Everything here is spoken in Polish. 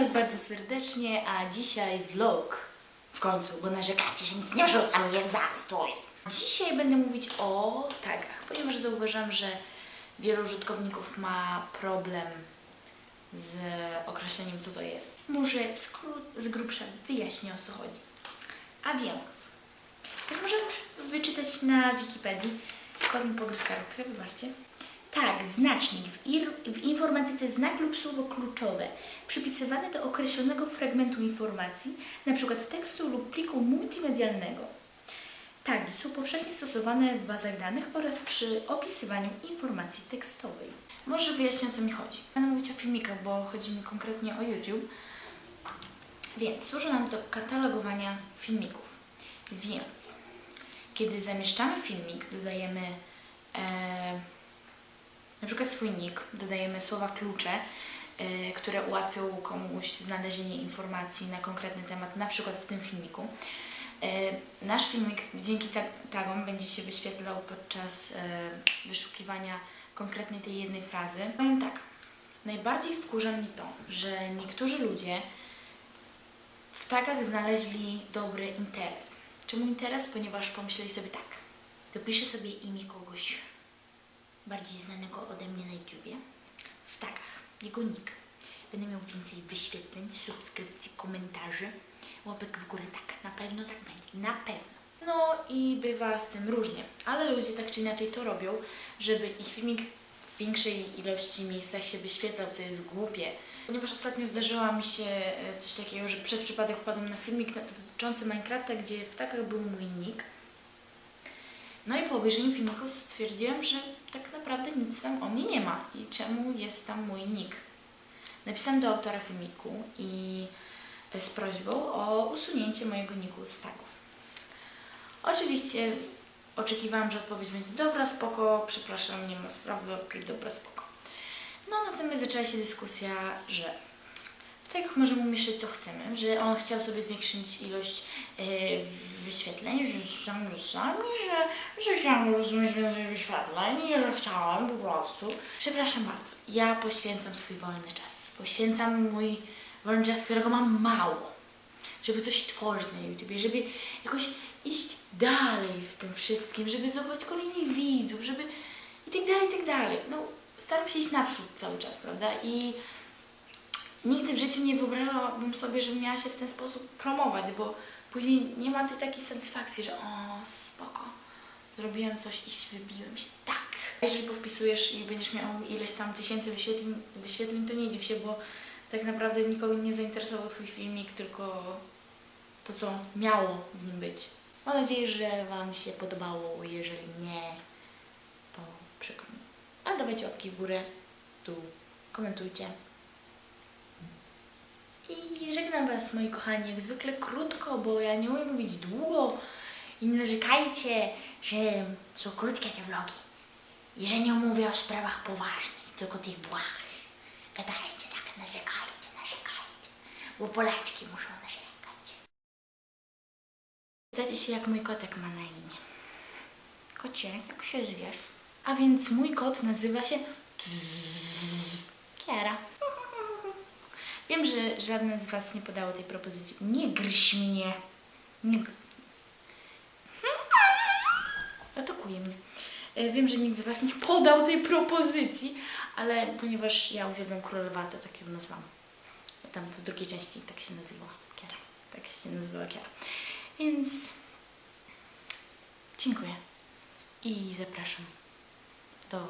Was bardzo serdecznie, a dzisiaj vlog w końcu, bo narzekacie, że nic nie wrzucam, jest zastój. Dzisiaj będę mówić o tagach, ponieważ zauważam, że wielu użytkowników ma problem z określeniem, co to jest. Może z grubsza wyjaśnię, o co chodzi. A więc, jak możemy wyczytać na Wikipedii, kot mi pogryzł kartkę, wybaczcie. Tak, znacznik w, ir, w informatyce znak lub słowo kluczowe przypisywane do określonego fragmentu informacji, np. tekstu lub pliku multimedialnego. Tagi są powszechnie stosowane w bazach danych oraz przy opisywaniu informacji tekstowej. Może wyjaśnię, o co mi chodzi. Będę mówić o filmikach, bo chodzi mi konkretnie o YouTube. Więc służy nam do katalogowania filmików. Więc kiedy zamieszczamy filmik, dodajemy e, na przykład swój nick, dodajemy słowa klucze, e, które ułatwią komuś znalezienie informacji na konkretny temat, na przykład w tym filmiku. E, nasz filmik dzięki tag- tagom będzie się wyświetlał podczas e, wyszukiwania konkretnej tej jednej frazy. Powiem tak, najbardziej wkurza mnie to, że niektórzy ludzie w tagach znaleźli dobry interes. Czemu interes? Ponieważ pomyśleli sobie tak, dopiszę sobie imię kogoś bardziej znanego ode mnie na YouTubie w tagach, jego nick. Będę miał więcej wyświetleń, subskrypcji, komentarzy, łapek w górę, tak, na pewno tak będzie, na pewno. No i bywa z tym różnie, ale ludzie tak czy inaczej to robią, żeby ich filmik w większej ilości miejscach się wyświetlał, co jest głupie. Ponieważ ostatnio zdarzyło mi się e, coś takiego, że przez przypadek wpadłem na filmik dotyczący Minecrafta, gdzie w tagach był mój nick. No i po obejrzeniu filmiku stwierdziłam, że tak naprawdę nic tam o mnie nie ma i czemu jest tam mój nick. Napisałam do autora filmiku i e, z prośbą o usunięcie mojego nicku z tagów. Oczywiście oczekiwałam, że odpowiedź będzie dobra, spoko, przepraszam, nie ma sprawy, dobra, spoko. No natomiast zaczęła się dyskusja, że tagach możemy umieszczać co chcemy, że on chciał sobie zwiększyć ilość e, wyświetleń, że sami sami, że, że chciałam rozumieć więcej wyświetleń i że chciałam po prostu. Przepraszam bardzo, ja poświęcam swój wolny czas. Poświęcam mój wolny czas, którego mam mało, żeby coś tworzyć na YouTubie, żeby jakoś iść dalej w tym wszystkim, żeby zobaczyć kolejnych widzów, żeby i tak dalej, i tak dalej. No, staram się iść naprzód cały czas, prawda? I nigdy w życiu nie wyobrażałabym sobie, żebym miała się w ten sposób promować, bo później nie ma tej takiej satysfakcji, że o, spoko, zrobiłem coś i wybiłem się. Tak. Jeżeli powpisujesz i będziesz miał ileś tam tysięcy wyświetleń, wyświetleń, to nie dziw się, bo tak naprawdę nikogo nie zainteresował Twój filmik, tylko to, co miało w nim być. Mam nadzieję, że Wam się podobało. Jeżeli nie, to przykro mi. Ale dawajcie łapki w górę, dół, komentujcie. I żegnam Was, moi kochani, jak zwykle krótko, bo ja nie umiem mówić długo. I nie narzekajcie, że są krótkie te vlogi. I że nie mówię o sprawach poważnych, tylko tych błahych. Gadajcie tak, narzekajcie, narzekajcie. Bo Polaczki muszą narzekać. Pytacie się, jak mój kotek ma na imię. Kocie, jak się zwiesz? A więc mój kot nazywa się Kiara. Wiem, że żadne z Was nie podało tej propozycji. Nie gryź mnie. Nie... gr- Atakuje mnie. E, Wiem, że nikt z Was nie podał tej propozycji, ale ponieważ ja uwielbiam królową, to tak ją nazwałam. Tam w drugiej części tak się nazywała Kiara. Tak się nazywała Kiara. Więc dziękuję i zapraszam do